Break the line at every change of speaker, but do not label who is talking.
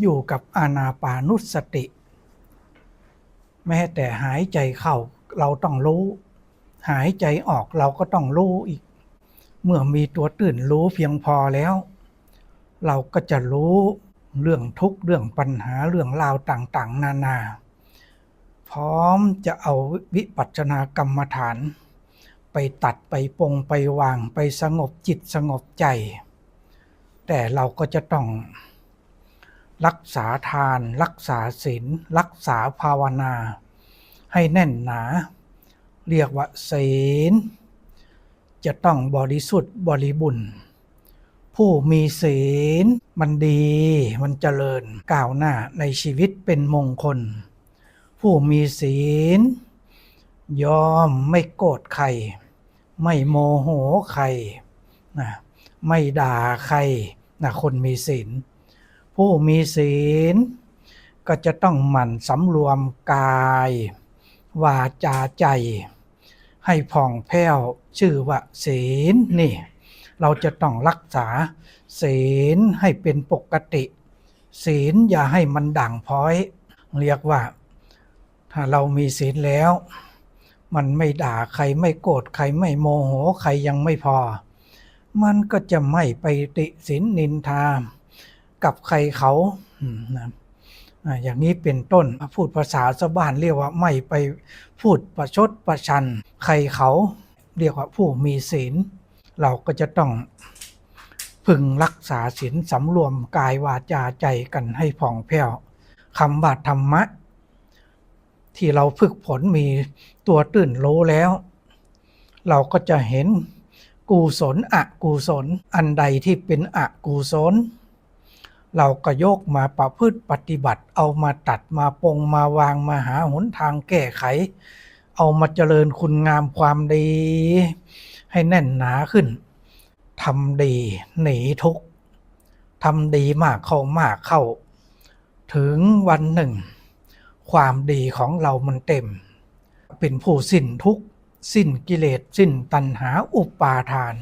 อยู่กับอานาปานุสติ แม้แต่หายใจเข้าเราต้องรู้ หายใจออกเราก็ต้องรู้อีก เมื่อมีตัวตื่นรู้เพียงพอแล้ว เราก็จะรู้เรื่องทุกข์เรื่องปัญหาเรื่องราวต่างๆ นานา พร้อมจะเอาวิปัสสนากรรมฐาน ไปตัดไปปงไปวางไปสงบจิตสงบใจ แต่เราก็จะต้อง รักษาทาน รักษาศีลรักษาภาวนา ให้แน่นหนา เรียกว่าศีลจะต้องบริสุทธิ์บริบุญผู้มีศีลมันดีมันเจริญก้าวหน้าในชีวิตเป็นมงคล ผู้มีศีล ยอมไม่โกรธใคร ไม่โมโหใครนะไม่ด่าใครนะคนมีศีล ผู้มีศีล ก็จะต้องหมั่นสำรวมกาย วาจาใจ ให้ผ่องแผ้วชื่อว่าศีลนี่ เราจะต้องรักษา ศีลให้เป็นปกติ ศีลอย่าให้มันด่างพร้อย เรียกว่า ถ้าเรามีศีลแล้ว มันไม่ด่าใครไม่โกรธใครไม่โมโหใครยังไม่พอ มันก็จะไม่ไปติสินนินทา กับใครเขาอืมนะอ่าอย่างนี้เป็นต้นพูดภาษาชาวบ้านเรียกว่าไม่ไปพูดประชดประชัน ใครเขาเรียกว่าผู้มีศีล เราก็จะต้องพึงรักษาศีลสำรวมกายวาจาใจกันให้ผ่องแผ้วคำบาธรรมะ ที่เราฝึกผลมีตัวตื่นรู้แล้ว เราก็จะเห็นกุศลอกุศล อันใดที่เป็นอกุศล เราก็ยกมาประพฤติปฏิบัติ เอามาตัดมาปงมาวางมาหาหนทางแก้ไข เอามาเจริญคุณงามความดี ให้แน่นหนาขึ้นทำดีหนีทุกทำดีมากเข้ามากเข้า ถึงวันหนึ่ง ความดีของเรามันเต็ม เป็นผู้สิ้นทุกสิ้นกิเลสสิ้นตัณหาอุปาทาน